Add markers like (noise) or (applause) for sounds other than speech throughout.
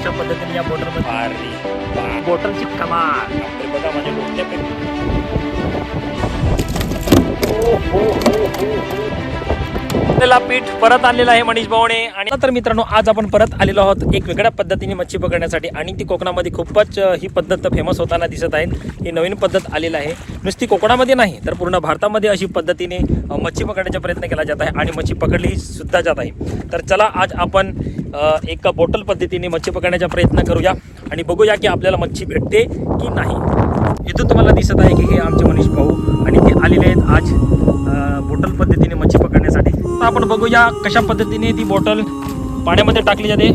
अशा पद्धतीने या बोटरमध्ये अरे बोटरची कमाल. बघा माझ्या डोक्यात आपल्याला पीठ परत आलेलं आहे मनीष भाऊने आणि तर मित्रांनो आज आपण परत आलेलो आहोत एक वेगळ्या पद्धतीने मच्छी पकडण्यासाठी आणि ती कोकणामध्ये खूपच ही पद्धत फेमस होताना दिसत आहे. ही नवीन पद्धत आलेली आहे. नुसती कोकणामध्ये नाही तर पूर्ण भारतामध्ये अशी पद्धतीने मच्छी पकडण्याचा प्रयत्न केला जात आहे आणि मच्छी पकडली सुद्धा जात आहे. तर चला आज आपण एका बॉटल पद्धतीने मच्छी पकडण्याचा प्रयत्न करूया आणि बघूया की आपल्याला मच्छी भेटते की नाही. इथून तुम्हाला दिसत आहे की हे आमचे मनीष भाऊ आणि ते आलेले आहेत आज बोटल बॉटल पद्धतीने मच्छी पकडण्यासाठी. आता आपण बघूया कशा पद्धतीने ती बॉटल पाण्यामध्ये टाकली जाते.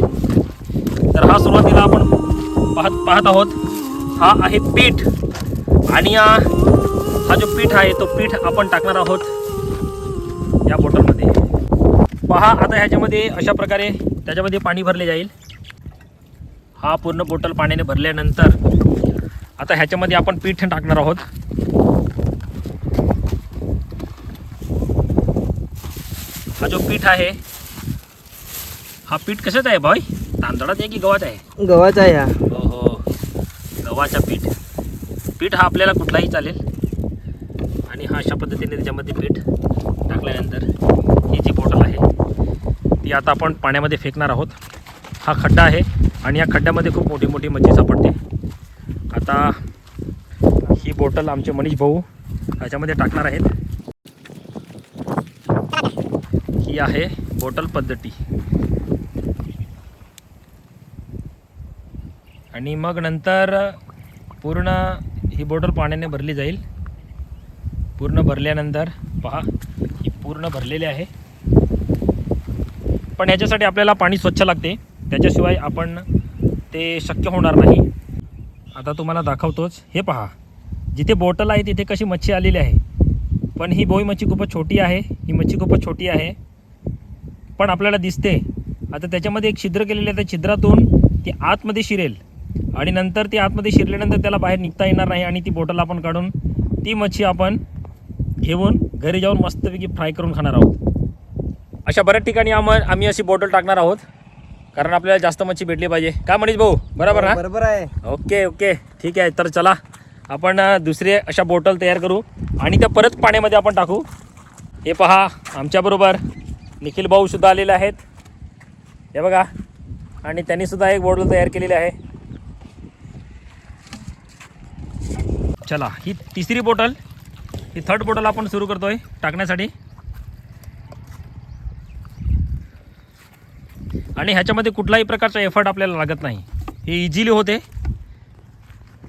तर हा सुरुवातीला आपण पाहत पाहत आहोत. हा आहे पीठ. आणि हा जो पीठ आहे तो पीठ आपण टाकणार आहोत या बॉटलमध्ये पहा आता ह्याच्यामध्ये अशा प्रकारे त्याच्यामध्ये पाणी भरले जाईल. हा पूर्ण बॉटल पाण्याने भरल्यानंतर आता ह्याच्यामध्ये आपण पीठ टाकणार आहोत. हा जो पीठ आहे हा पीठ कशाचा आहे भाई? तांदळाचा आहे की गव्हाचा आहे? गव्हाचा आहे हा. हो हो गव्हाचा पीठ. पीठ हा आपल्याला कुठलाही चालेल. आणि हा अशा पद्धतीने त्याच्यामध्ये पीठ टाकल्यानंतर ही जी बॉटल आहे ती आता आपण पाण्यामध्ये फेकणार आहोत. हा खड्डा आहे आणि या खड्ड्यामध्ये खूप मोठी मोठी मच्छी सापडते. आता ही बॉटल आमचे मनीष भाऊ ह्याच्यामध्ये टाकणार आहेत. ही आहे बॉटल पद्धती. आणि मग नंतर पूर्ण ही बॉटल पाण्याने भरली जाईल. पूर्ण भरल्यानंतर पहा ही पूर्ण भरलेली आहे. पण याच्यासाठी आपल्याला पाणी स्वच्छ लागते. त्याच्याशिवाय आपण ते शक्य होणार नाही. आता तुम्हाला दाखवतोच. हे पहा जिथे बॉटल आहे तिथे कशी मच्छी आलेली आहे. पण ही बोई मच्छी खूपच छोटी आहे. ही मच्छी खूपच छोटी आहे. पण आपल्याला दिसते. आता त्याच्यामध्ये एक छिद्र केलेलं आहे त्या छिद्रातून ती आतमध्ये शिरेल. आणि नंतर ती आतमध्ये शिरल्यानंतर त्याला बाहेर निघता येणार नाही आणि ती बॉटल आपण काढून ती मच्छी आपण घेऊन घरी जाऊन मस्तपैकी फ्राय करून खाणार आहोत. अशा बऱ्याच ठिकाणी आम आम्ही अशी बॉटल टाकणार आहोत. कारण आपल्याला जास्त मच्छी भेटली पाहिजे. का मनीष भाऊ? बरोबर ना? बरोबर आहे. Okay okay. ठीक आहे तर चला. आपण दुसरे अशा बॉटल तयार करू. आणि त्या परत पाण्यामध्ये आपण टाकू. हे पहा आमच्याबरोबर निखिल भाऊ सुद्धा आलेले आहेत. हे बघा. आणि त्यांनी सुद्धा एक बॉटल तयार केलेली आहे. चला ही तिसरी बॉटल ही थर्ड बॉटल आपण सुरू करतोय टाकण्यासाठी. आणि ह्याच्यामध्ये कुठलाही प्रकारचा एफर्ट आपल्याला लागत नाही. हे इझिली होते.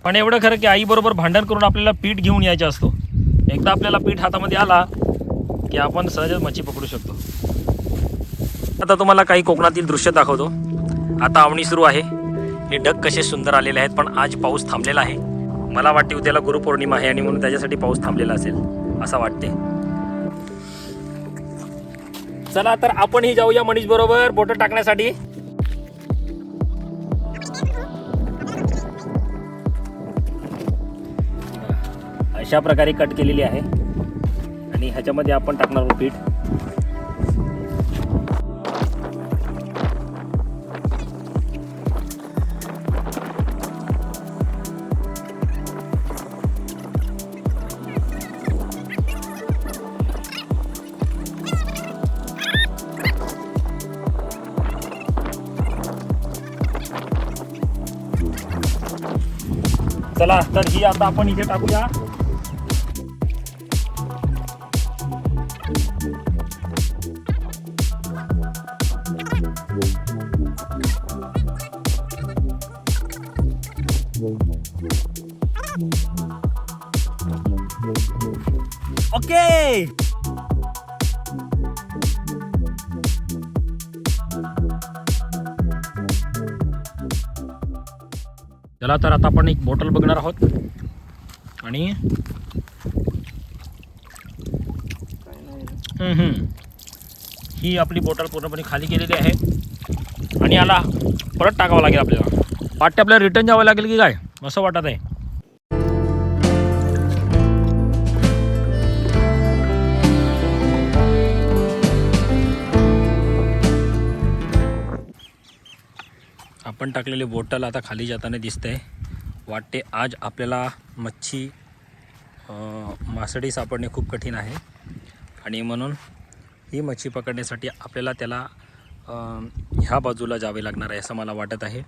पण एवढं खरं की आईबरोबर भांडण करून आपल्याला पीठ घेऊन यायचं असतो. एकदा आपल्याला पीठ हातामध्ये आला की आपण सहजच मच्छी पकडू शकतो. आता तुम्हाला काही कोकणातील दृश्य दाखवतो. आता आवणी सुरू आहे. हे ढग कसे सुंदर आलेले आहेत पण आज पाऊस थांबलेला आहे. मला वाटते उद्याला गुरुपौर्णिमा आहे आणि म्हणून त्याच्यासाठी पाऊस थांबलेला असेल असं वाटते. चला तर आपणही जाऊया मनीष बरोबर बोट टाकण्यासाठी. अशा प्रकारे कट केलेली आहे. आणि ह्याच्यामध्ये आपण टाकणार आहोत पीठ चला तर ही आता आपण इथे टाकूया. ओके. चला तर आता आपण एक बॉटल बघणार आहोत. आणि ही आपली बॉटल पूर्णपणे खाली केलेली आहे. आणि याला परत टाकावं लागेल आपल्याला. वाटते आपल्याला रिटर्न जावं लागेल की काय? असं वाटत आहे. आपण टाकलेले बोटल आता खाली जाताना दिसतंय. वाटते आज आपल्याला मच्छी मासडी मासळी सापडणे खूप कठीण आहे. आणि म्हणून ही मच्छी पकडण्यासाठी आपल्याला त्याला ह्या बाजूला जावे लागणार आहे असं मला वाटत आहे.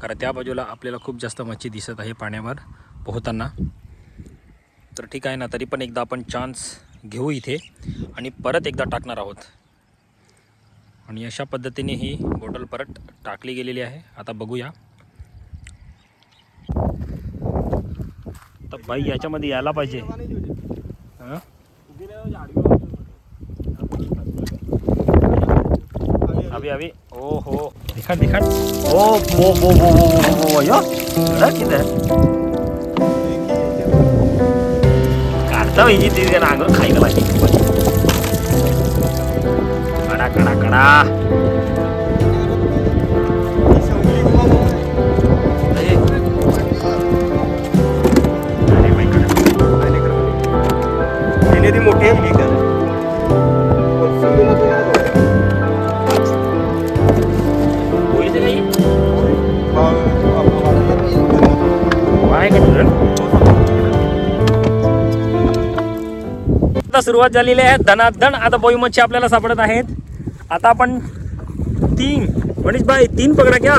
कारण त्या बाजूला आपल्याला खूप जास्त मच्छी दिसत आहे पाण्यावर पोहताना. तर ठीक आहे ना तरी पण एकदा आपण चान्स घेऊ इथे. आणि परत एकदा टाकणार आहोत. आणि अशा पद्धतीने ही बॉटल परत टाकली गेलेली आहे. आता बघूया. तर बाई याच्यामध्ये यायला पाहिजे. हं? अभी अभी. ओ हो दिखाट दिखाट ओ बो बो बो बो बो बो बो यो एवढा किती आहे काढता पाहिजे ती नांगर खायला पाहिजे. कडा कडा सुरुवात झालेली आहे. धनाधन आता बोईमच्छी आपल्याला सापडत आहेत. आता आपण तीन मनीष भाई तीन पकडा घ्या.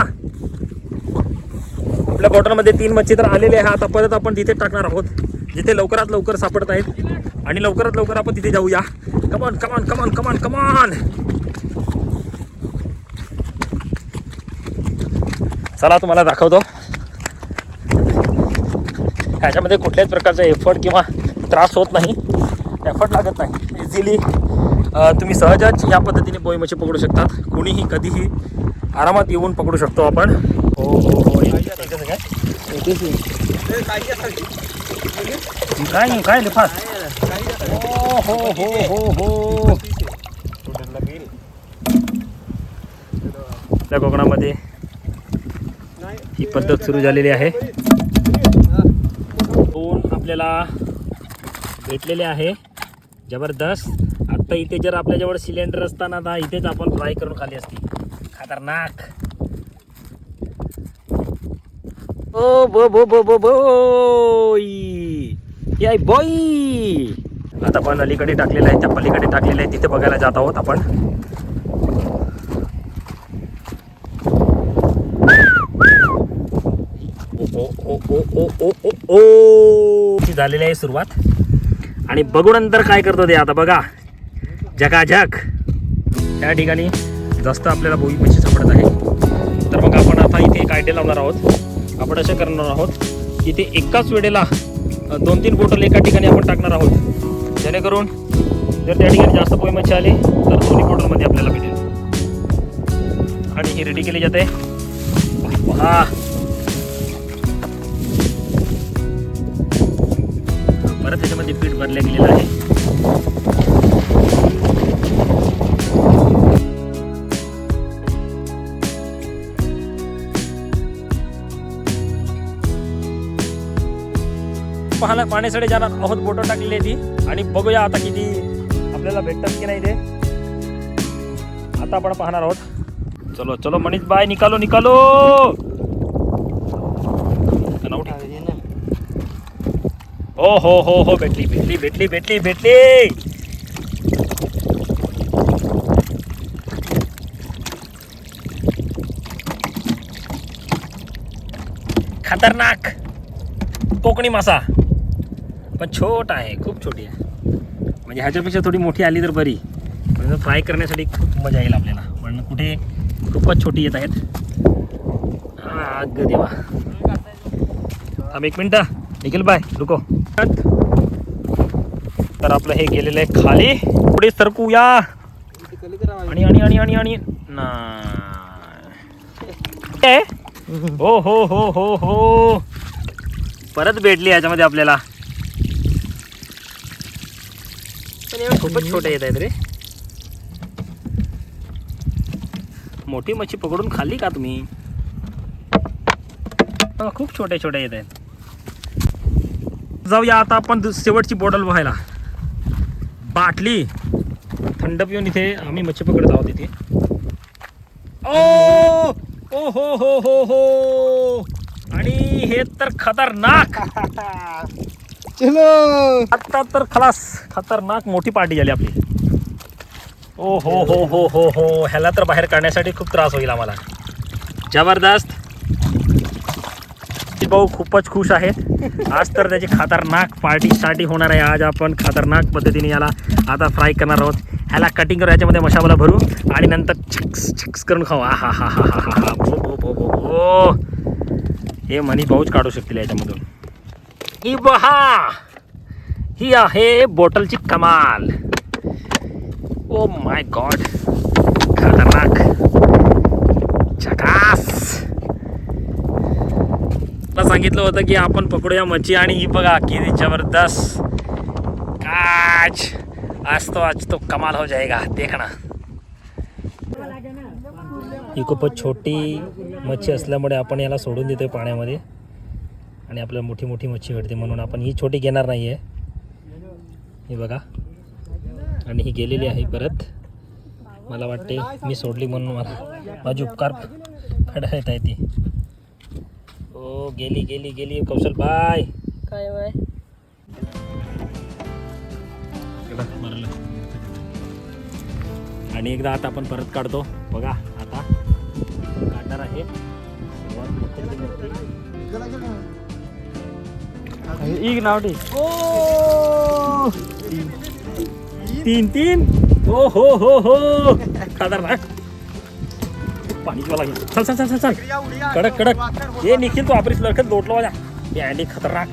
आपल्या बॉटलमध्ये तीन मच्छी तर आलेले आहे. आता परत आपण तिथे टाकणार आहोत. जिथे लवकरात लवकर सापडत आहेत. आणि लवकरात लवकर आपण तिथे जाऊया. कमान कमान कमान कमान कमान चला तुम्हाला दाखवतो. ह्याच्यामध्ये कुठल्याच प्रकारचा एफर्ट किंवा त्रास होत नाही. एफर्ट लागत नाही. इझिली तुम्ही सहजच या पद्धतीने बोई मच्छी पकडू शकतात. कुणीही कधीही आरामात येऊन पकडू शकतो आपण. हो हो हो काय नाही काय लिफास हो हो हो हो हो आपल्या कोकणामध्ये ही पद्धत सुरू झालेली आहे. दोन आपल्याला भेटलेले आहे? जबरदस्त. तर इथे जर आपल्याजवळ सिलेंडर असताना तर इथेच आपण फ्राय करून खाली असते. खतरनाक. ओ बो बो बो बो बोई. बॉई. आता आपण अलीकडे टाकलेलं आहे त्या पलीकडे टाकलेलं आहे तिथे बघायला जात आहोत आपण. झालेली आहे सुरुवात. आणि बघू नंतर काय करतो ते आता बघा. जगाजग. त्या ठिकाणी जास्त आपल्याला बोई मच्छी सापडत आहे तर मग आपण आता इथे एक आयडिया लावणार आहोत. आपण असं करणार आहोत इथे एकाच वेळेला दोन तीन बॉटल एका ठिकाणी आपण टाकणार आहोत. जेणेकरून जर त्या ठिकाणी जास्त पोई मच्छी आली तर दोन्ही बॉटलमध्ये आपल्याला भेटेल. आणि ही रेडी केली जाते. पहा. परत त्याच्यामध्ये पीठ भरल्या गेलेलं आहे. पाहला पाण्यासाठी जाणार आहोत बोटं टाकलेली ती. आणि बघूया आता किती आपल्याला भेटतात की नाही ते. आता आपण पाहणार आहोत. चलो चलो मनीष बाय निकालो निकालो. हो हो हो हो भेटली भेटली भेटली भेटली भेटली. खतरनाक. कोकणी मासा. पण छोटा आहे खूप छोटी आहे. म्हणजे ह्याच्यापेक्षा थोडी मोठी आली तर बरी. म्हणजे फ्राय करण्यासाठी खूप मजा येईल आपल्याला. पण कुठे खूपच छोटी येत आहेत. अग देवा. थांब एक मिनटं. निखिल बाय रुको. तर आपलं हे गेलेलं आहे खाली. पुढे सरकू या आणि आणि आणि आणि. आणि हो हो हो हो हो. परत भेटली याच्यामध्ये आपल्याला. पण या खूपच छोट्या येत आहेत रे. मोठी मच्छी पकडून खाल्ली का तुम्ही? खूप छोट्या छोट्या येत आहेत. जाऊया आता आपण शेवटची बॉटल व्हायला बाटली. थंड पिऊन इथे आम्ही मच्छी पकडत आहोत इथे. ओ! ओ हो हो हो हो. आणि हे तर खतरनाक. (laughs) चलो आता तर खलास खतरनाक मोठी पार्टी झाली आपली. ओ हो हो हो हो हो. ह्याला तर बाहेर काढण्यासाठी खूप त्रास होईल आम्हाला. जबरदस्त. भाऊ खूपच खुश आहेत आज तर त्याची खतरनाक पार्टी होणार आहे. आज आपण खतरनाक पद्धतीने याला आता फ्राय करणार आहोत. ह्याला कटिंग करू याच्यामध्ये मशाला भरू आणि नंतर छिक्स छिक्स करून खाऊ. हा हा हा हा हा हा हो हो हो हो हे मनी भाऊच काढू शकतील याच्यामधून. ही बहा ही आहे बॉटलची कमाल. Oh my god! खतरनाक. चकास मला सांगितलं होतं की आपण पकडूया मच्छी आणि ही बघा किती जबरदस्त. काच. आज तो आज तो कमाल हो जाएगा देखना ही खूपच छोटी मच्छी असल्यामुळे आपण याला सोडून देतोय पाण्यामध्ये. आणि आपल्याला मोठी मोठी मच्छी भेटते म्हणून आपण ही छोटी घेणार नाही आहे हे बघा. आणि ही गेलेली आहे परत. मला वाटते मी सोडली म्हणून मला माझी उपकार फेडायत आहे ती ओ गेली गेली गेली. कौशल बाय. काय बाय आणि एकदा आता आपण परत काढतो. बघा आता काढणार आहे. इग नाव टी तीन तीन. हो हो हो हो. खतरनाक. पाणी पिवा लागेल चल चल चल चल. चल कडक कडक. ये निखिल तू आपलीच लडकत लोटलो माझ्या हे अँडी खतरनाक.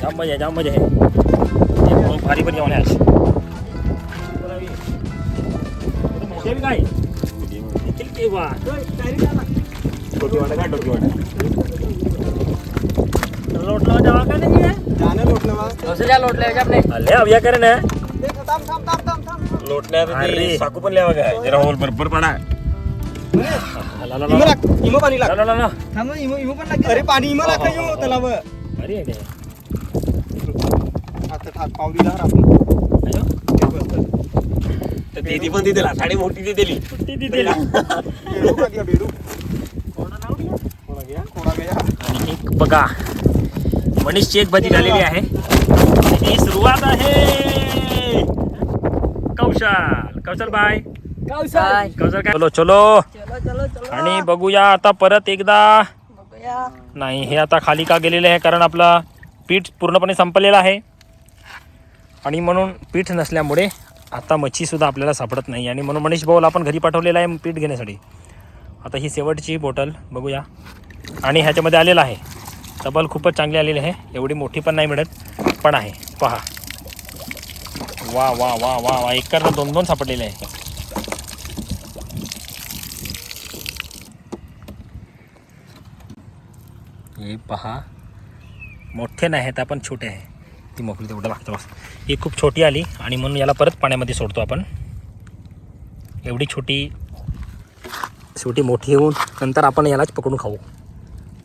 जाम मजा जाम मजा आहे हे भारी पण जेवण आहे काय? निखिल के वा डोकीवाडा का डोकीवाडा लोटलो जावा का नाही आहे जाने लोटलं बा दुसऱ्या लोटल्या आपले आले अभ्या करे ना। थांब थांब थांब थांब थांब लोटण्यात अरे. साकू पण लिहावं काय जरा होल बरोबर पडा ला, ला, ला, इमो ला. लाग इमो पाणी लाग ला. थांब इमो इमो पण लाग अरे पाणी इमो लाग इमो त्याला बघ भारी आहे ते. आता ठाक पावली आपण पण दिली साडी मोठी ती दिली। ती ती दिली. बेडू का गया बेडू कोणा गया कोणा गया। आणि एक बघा मनीषची एक भाजी झालेली आहे. ही सुरुवात आहे. कौशल. कौशल बाय. कौशल. काय? चलो चलो. आणि बघूया आता परत एकदा. नाही हे आता खाली का गेलेलं आहे? कारण आपला पीठ पूर्णपणे संपलेलं आहे. आणि म्हणून पीठ नसल्यामुळे आता मच्छीसुद्धा आपल्याला सापडत नाही. आणि म्हणून मनीष भाऊला आपण घरी पाठवलेलं आहे पीठ घेण्यासाठी. आता ही शेवटची बॉटल बघूया. आणि ह्याच्यामध्ये आलेलं आहे. तबल खूपच चांगली आलेली आहे. एवढी मोठी पण नाही मिळत पण आहे. पहा. वा वा वा वा वा. एक करता दोन दोन सापडलेले आहे. हे पहा. मोठे नाही आहेत आपण छोटे आहे. ती मोकळी तेवढं लागतं बस. ही खूप छोटी आली आणि म्हणून याला परत पाण्यामध्ये सोडतो आपण. एवढी छोटी शेवटी मोठी होऊन नंतर आपण यालाच पकडून खाऊ.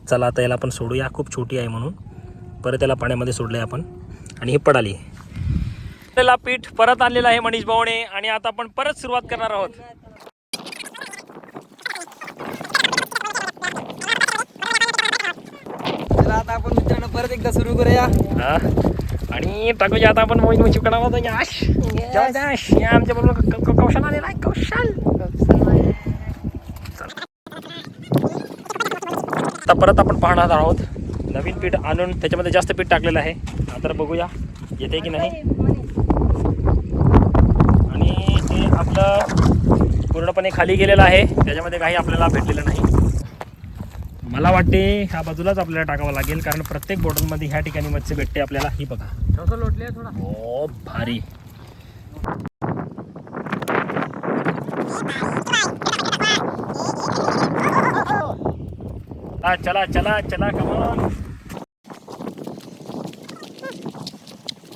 चला आता याला आपण सोडूया. खूप छोटी आहे म्हणून. परत याला पाण्यामध्ये सोडलं आहे आपण. आणि ही पडाली. आपल्याला पीठ परत आणलेलं आहे मनीष भाऊने आणि आता आपण परत सुरुवात करणार आहोत. चला आता आपण मित्रांनो परत एकदा सुरू करूया. आणि टाकूया आता आपण मोहित द्या या आमच्या बरोबर कौशल आलेला आहे. कौशल. आता परत आपण पाहणार आहोत. नवीन पीठ आणून त्याच्यामध्ये जास्त पीठ टाकलेलं आहे. तर बघूया येते की नाही? आणि ते आपलं पूर्णपणे खाली गेलेलं आहे. त्याच्यामध्ये काही आपल्याला भेटलेलं नाही. मला वाटते ह्या बाजूलाच आपल्याला टाकावं लागेल कारण प्रत्येक बॉटलमध्ये ह्या ठिकाणी मच्छी भेटते आपल्याला. ही बघा. लोटले थोडा. ओ भारी. हा, चला चला चला कमान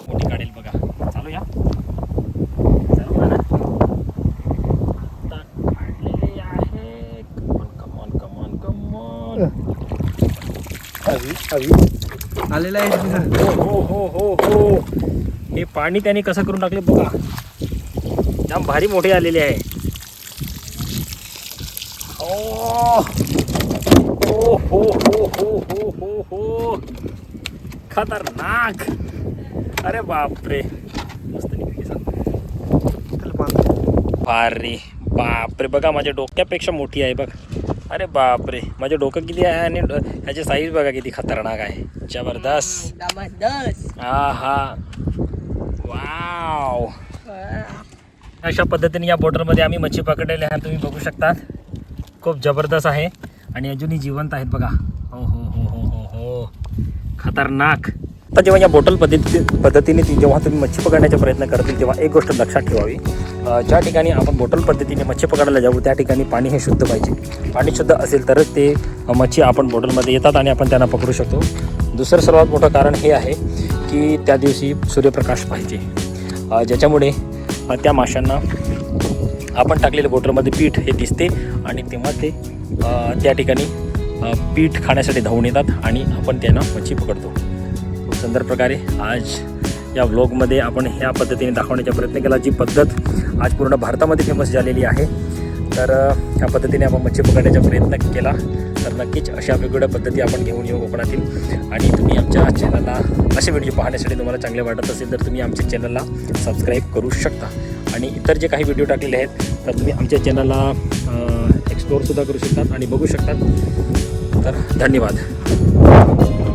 मोठी काढेल बघा. चालू या चालू करा. आता काढलेली आहे. कमान कमान कमान कमान आलेला आहे. हो हो हो हो हे. पाणी त्याने कसं करून टाकले बघा. जाम भारी मोठे आलेले आहे. ओ हो हो हो हो हो हो. खतरनाक. अरे बापरे. मस्त निघली बापरे बापरे बघा माझ्या डोक्यापेक्षा मोठी आहे बघ. अरे बापरे. माझं डोकं किती आहे आणि ह्याची साईज बघा किती खतरनाक आहे. जबरदस्त. जबरदस्त. हा हा वाव अशा पद्धतीने या बॉर्डरमध्ये आम्ही मच्छी पकडलेली आहे. तुम्ही बघू शकतात खूप जबरदस्त आहे. आणि अजूनही जिवंत आहेत बघा. हो हो हो हो हो हो. खतरनाक. आता जेव्हा या बॉटल पद्धती पद्धतीने ती जेव्हा तुम्ही मच्छी पकडण्याचा प्रयत्न करतील तेव्हा एक गोष्ट लक्षात ठेवावी. ज्या ठिकाणी आपण बॉटल पद्धतीने मच्छी पकडायला जाऊ त्या ठिकाणी पाणी हे शुद्ध पाहिजे. पाणी शुद्ध असेल तरच ते मच्छी आपण बॉटलमध्ये येतात आणि आपण त्यांना पकडू शकतो. दुसरं सर्वात मोठं कारण हे आहे की त्या दिवशी सूर्यप्रकाश पाहिजे. ज्याच्यामुळे त्या माशांना आपण टाकलेल्या बॉटलमध्ये पीठ हे दिसते आणि तेव्हा ते त्या ठिकाणी पीठ खाण्यासाठी धावून येतात आणि आपण त्यांना मच्छी पकडतो. खूप सुंदर प्रकारे आज या व्लॉगमध्ये आपण ह्या पद्धतीने दाखवण्याचा प्रयत्न केला जी पद्धत आज पूर्ण भारतामध्ये फेमस झालेली आहे. तर ह्या पद्धतीने आपण मच्छी पकडण्याचा प्रयत्न केला. तर नक्कीच अशा वेगवेगळ्या पद्धती आपण घेऊन येऊ कोकणातील. आणि तुम्ही आमच्या चॅनलला असे व्हिडिओ पाहण्यासाठी तुम्हाला चांगले वाटत असेल तर तुम्ही आमच्या चॅनलला सबस्क्राईब करू शकता. आणि इतर जे काही व्हिडिओ टाकलेले आहेत तर तुम्ही आमच्या चॅनलला एक्सप्लोअरसुद्धा करू शकतात आणि बघू शकतात. तर धन्यवाद.